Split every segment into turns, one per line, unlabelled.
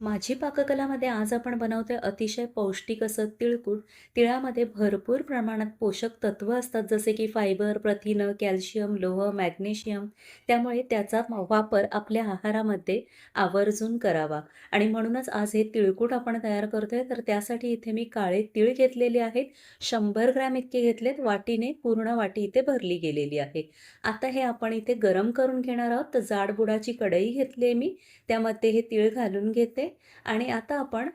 माझी पाककलामध्ये आज आपण बनवतोय अतिशय पौष्टिक असं तिळकूट तिळामध्ये भरपूर प्रमाणात पोषक तत्व असतात जसे की फायबर, प्रथिनं, कॅल्शियम, लोह, मॅग्नेशियम. त्यामुळे त्याचा वापर आपल्या आहारामध्ये आवर्जून करावा आणि म्हणूनच आज हे तिळकूट आपण तयार करतोय. तर त्यासाठी इथे मी काळे तिळ घेतलेले आहेत. शंभर ग्रॅम इतके घेतलेत. वाटीने पूर्ण वाटी इथे भरली गेलेली आहे. आता हे आपण इथे गरम करून घेणार आहोत. तर जाडबुडाची कढई घेतली आहे मी. त्यामध्ये हे तिळ घालून घेते आणि आता आपण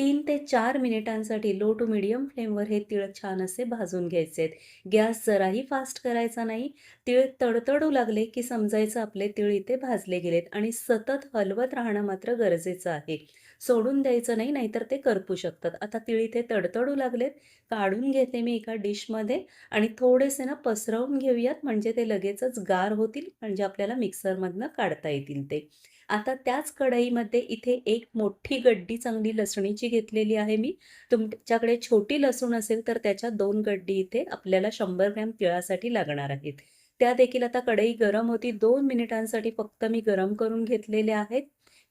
तीन ते चार मिनिटांसाठी लो टू मीडियम फ्लेमवर हे तिळ छान असे भाजून घ्यायचे आहेत. गॅस जराही फास्ट करायचा नाही. तिळ तडतडू लागले की समजायचं आपले तिळ इथे भाजले गेलेत आणि सतत हलवत राहणं मात्र गरजेचं आहे. सोडून द्यायचं नाही, नाहीतर ते करपू शकतात. आता तिळ इथे तडतडू लागलेत. काढून घेते मी एका डिशमध्ये आणि थोडेसे ना पसरवून घेऊयात म्हणजे ते लगेचच गार होतील म्हणजे आपल्याला मिक्सरमधनं काढता येतील ते. आता त्याच कढईमध्ये इथे एक मोठी गड्डी चांगली लसणीची घेतलेली आहे मी. तुमच्याकडे छोटी लसूण असेल तर त्याच्या दोन गड्डी इथे आपल्याला शंभर ग्रॅम तिळासाठी लागणार आहेत. त्या देखील आता कढई गरम होती. दोन मिनिटांसाठी फक्त मी गरम करून घेतलेल्या आहेत.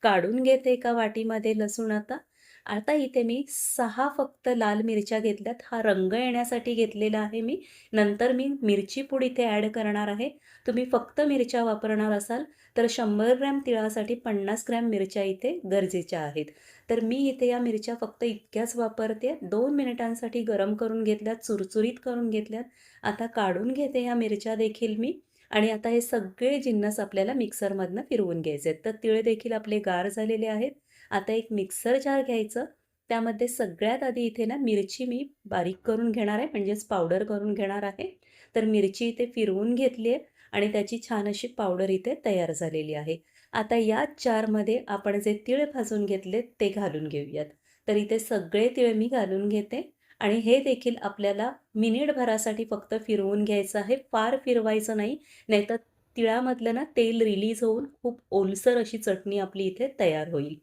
काढून घेते एका वाटीमध्ये लसूण आता. आता इथे मी सहा फक्त लाल मिरच्या घेतल्यात. हा रंग येण्यासाठी घेतलेला आहे मी. नंतर मी मिरची पूड इथे ॲड करणार आहे. तुम्ही फक्त मिरच्या वापरणार असाल तर शंभर ग्रॅम तिळासाठी 50 ग्रॅम मिरच्या इथे गरजेच्या आहेत. तर मी इथे या मिरच्या फक्त इतक्याच वापरते. दोन मिनिटांसाठी गरम करून घेतल्यात, चुरचुरीत करून घेतल्यात. आता काढून घेते या मिरच्या देखील मी आणि आता हे सगळे जिन्नस आपल्याला मिक्सरमधनं फिरवून घ्यायचे आहेत. तर तिळ देखील आपले गार झालेले आहेत. आता एक मिक्सर जार घ्यायचं. त्यामध्ये सगळ्यात आधी इथे ना मिरची मी बारीक करून घेणार आहे म्हणजेच पावडर करून घेणार आहे. तर मिरची इथे फिरवून घेतली आहे आणि त्याची छान अशी पावडर इथे तयार झालेली आहे. आता याच जारमध्ये आपण जे तिळ भाजून घेतले ते घालून घेऊयात. तर इथे सगळे तिळ मी घालून घेते आणि हे देखील आपल्याला मिनिटभरासाठी फक्त फिरवून घ्यायचं आहे. फार फिरवायचं नाही, नाहीतर तिळामधलं ना तेल रिलीज होऊन खूप ओलसर अशी चटणी आपली इथे तयार होईल.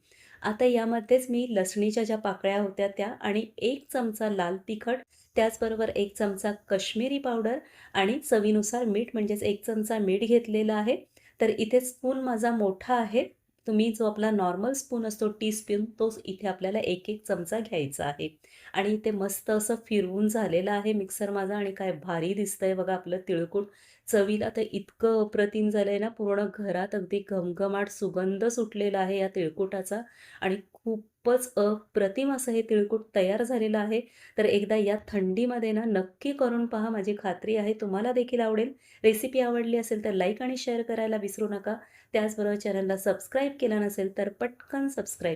आता यामध्येच मी लसणीच्या ज्या पाकळ्या होत्या त्या आणि एक चमचा लाल तिखट, त्याचबरोबर एक चमचा कश्मीरी पावडर आणि चवीनुसार मीठ म्हणजेच एक चमचा मीठ घेतलेलं आहे. तर इथे स्पून माझा मोठा आहे. तुम्ही जो आपला नॉर्मल स्पून असतो टी स्पून तोच इथे आपल्याला 1-1 चमचा घ्यायचा आहे आणि इथे मस्त असं फिरवून झालेलं आहे मिक्सर माझा आणि काय भारी दिसतंय बघा आपलं तिळकूट. चवीला तर इतकं अप्रतिम झालं आहे ना पूर्ण घरात अगदी घमघमाट सुगंध सुटलेला आहे या तिळकुटाचा आणि खूपच अप्रतिम असं हे तिळकूट तयार झालेलं आहे. तर एकदा या थंडीमध्ये ना नक्की करून पहा. माझी खात्री आहे तुम्हाला देखील आवडेल. रेसिपी आवडली असेल तर लाईक आणि शेअर करायला विसरू नका. त्याचबरोबर चॅनलला सबस्क्राईब केला नसेल तर पटकन सबस्क्राईब